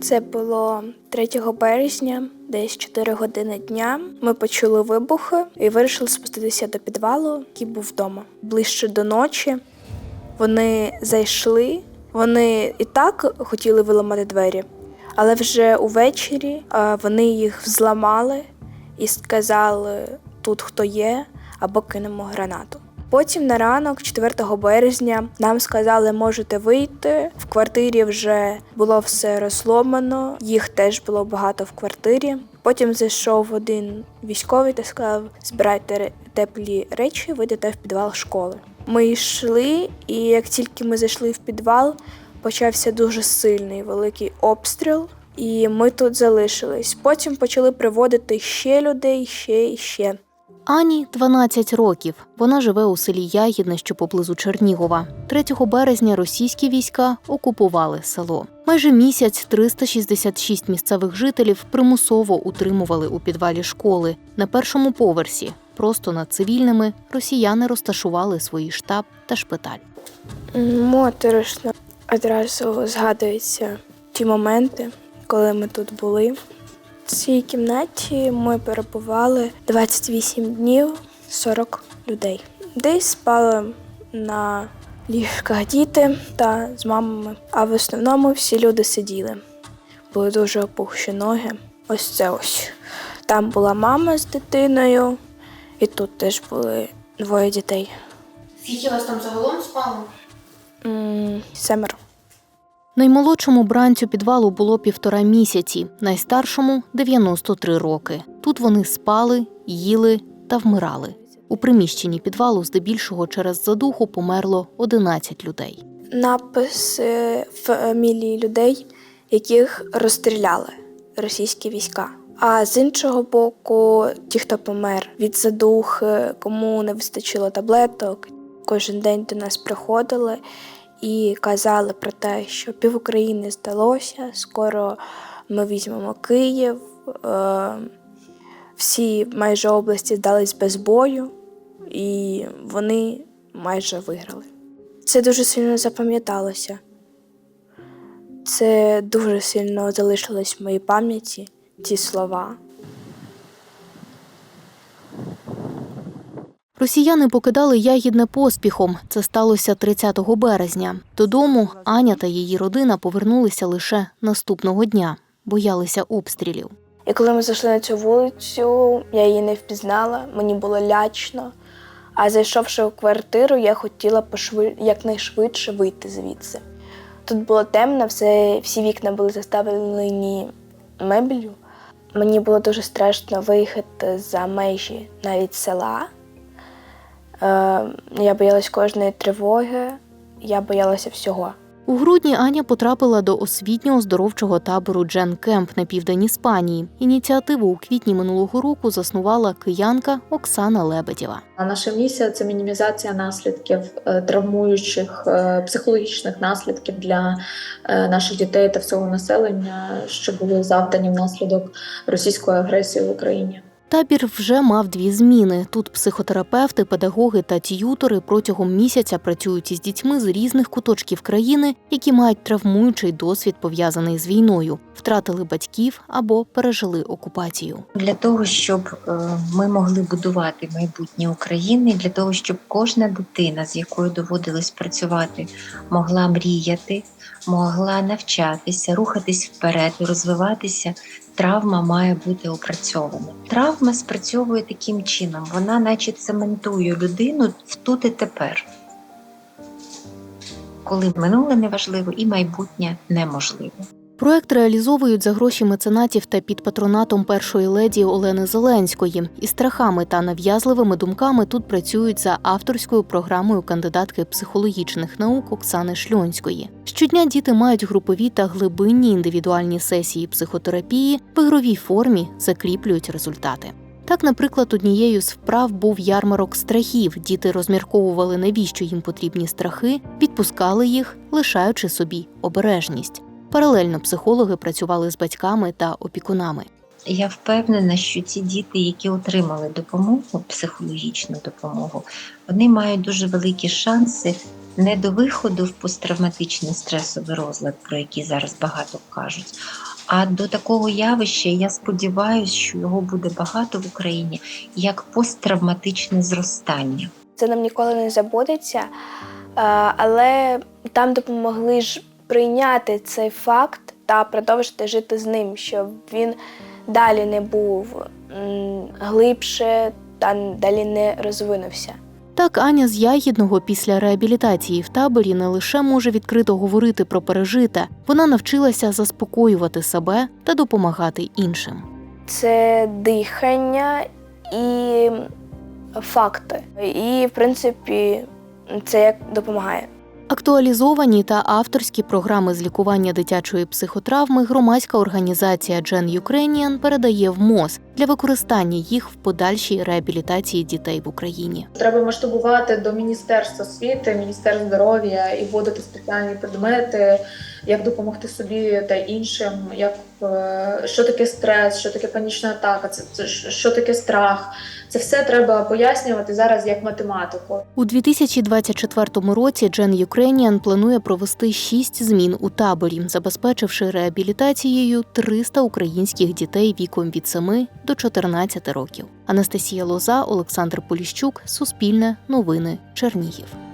Це було 3 березня, десь 4 години дня. Ми почули вибухи і вирішили спуститися до підвалу, який був вдома. Ближче до ночі вони зайшли. Вони і так хотіли виламати двері, але вже увечері вони їх взламали і сказали, тут хто є, або кинемо гранату. Потім на ранок, 4 березня, нам сказали, можете вийти. В квартирі вже було все розломано, їх теж було багато в квартирі. Потім зайшов один військовий та сказав: збирайте теплі речі, вийдете в підвал школи. Ми йшли, і як тільки ми зайшли в підвал, почався дуже сильний великий обстріл. І ми тут залишились. Потім почали приводити ще людей, ще і ще. Ані 12 років. Вона живе у селі Ягідне, що поблизу Чернігова. 3 березня російські війська окупували село. Майже місяць 366 місцевих жителів примусово утримували у підвалі школи. На першому поверсі, просто над цивільними, росіяни розташували свої штаб та шпиталь. Моторошно одразу згадуються ті моменти, коли ми тут були. В цій кімнаті ми перебували 28 днів 40 людей. Десь спали на ліжках діти та з мамами, а в основному всі люди сиділи. Були дуже опухші ноги. Ось це ось. Там була мама з дитиною, і тут теж були двоє дітей. Скільки вас там загалом спало? Семеро. Наймолодшому бранцю підвалу було півтора місяці, найстаршому 93 роки. Тут вони спали, їли та вмирали. У приміщенні підвалу здебільшого через задуху померло 11 людей. написи фамілії людей, яких розстріляли російські війська. А з іншого боку, ті, хто помер від задухи, кому не вистачило таблеток, кожен день до нас приходили і казали про те, що пів України здалося, скоро ми візьмемо Київ. Е, всі майже області здались без бою, і вони майже виграли. Це дуже сильно запам'яталося. Це дуже сильно залишилось в моїй пам'яті, ці слова. Росіяни покидали ягідне поспіхом. Це сталося 30 березня. Додому Аня та її родина повернулися лише наступного дня, боялися обстрілів. І коли ми зайшли на цю вулицю, я її не впізнала, мені було лячно. А зайшовши у квартиру, я хотіла пошви... якнайшвидше вийти звідси. Тут було темно, все... всі вікна були заставлені меблю. Мені було дуже страшно виїхати за межі навіть села. Е, я боялась кожної тривоги, я боялася всього. У грудні Аня потрапила до освітнього здоровчого табору Джен Кемп на південь Іспанії. Ініціативу у квітні минулого року заснувала киянка Оксана Лебедєва. Наша місія це мінімізація наслідків е, травмуючих е, психологічних наслідків для наших дітей та всього населення, що були завдані внаслідок російської агресії в Україні. Табір вже мав дві зміни. Тут психотерапевти, педагоги та т'ютори протягом місяця працюють із дітьми з різних куточків країни, які мають травмуючий досвід пов'язаний з війною, втратили батьків або пережили окупацію. для того, щоб е, ми могли будувати майбутнє України, для того, щоб кожна дитина, з якою доводилось працювати, могла мріяти, могла навчатися, рухатись вперед розвиватися. Травма має бути опрацьована. Травма спрацьовує таким чином, вона, наче цементує людину в тут і тепер. Коли минуле неважливо і майбутнє неможливо. Проект реалізовують за гроші меценатів та під патронатом першої леді Олени Зеленської. Із страхами та нав'язливими думками тут працюють за авторською програмою кандидатки психологічних наук Оксани Шльонської. Щодня діти мають групові та глибинні індивідуальні сесії психотерапії в ігровій формі закріплюють результати. Так, наприклад, однією з вправ був ярмарок страхів. Діти розмірковували, навіщо їм потрібні страхи, відпускали їх, лишаючи собі обережність. Паралельно психологи працювали з батьками та опікунами. я впевнена, що ті діти, які отримали допомогу, психологічну допомогу, вони мають дуже великі шанси не до виходу в посттравматичний стресовий розлад, про який зараз багато кажуть, а до такого явища, я сподіваюся, що його буде багато в Україні, як посттравматичне зростання. Це нам ніколи не забудеться, але там допомогли ж прийняти цей факт та продовжити жити з ним, щоб він далі не був глибше та далі не розвинувся. Так, Аня з Ягідного після реабілітації в таборі не лише може відкрито говорити про пережите, вона навчилася заспокоювати себе та допомагати іншим. Це дихання і факти. І, в принципі, це як допомагає. Актуалізовані та авторські програми з лікування дитячої психотравми громадська організація Джен Ukrainian передає в МОЗ для використання їх в подальшій реабілітації дітей в Україні. Треба масштабувати до Міністерства освіти, Міністерства здоров'я і вводити спеціальні предмети, як допомогти собі та іншим, як е, що таке стрес, що таке панічна атака, це, це що таке страх. Це все треба пояснювати зараз як математику. У 2024 році Gen Ukrainian планує провести шість змін у таборі, забезпечивши реабілітацією 300 українських дітей віком від 7 до 14 років. Анастасія Лоза, Олександр Поліщук, Суспільне, Новини, Чернігів.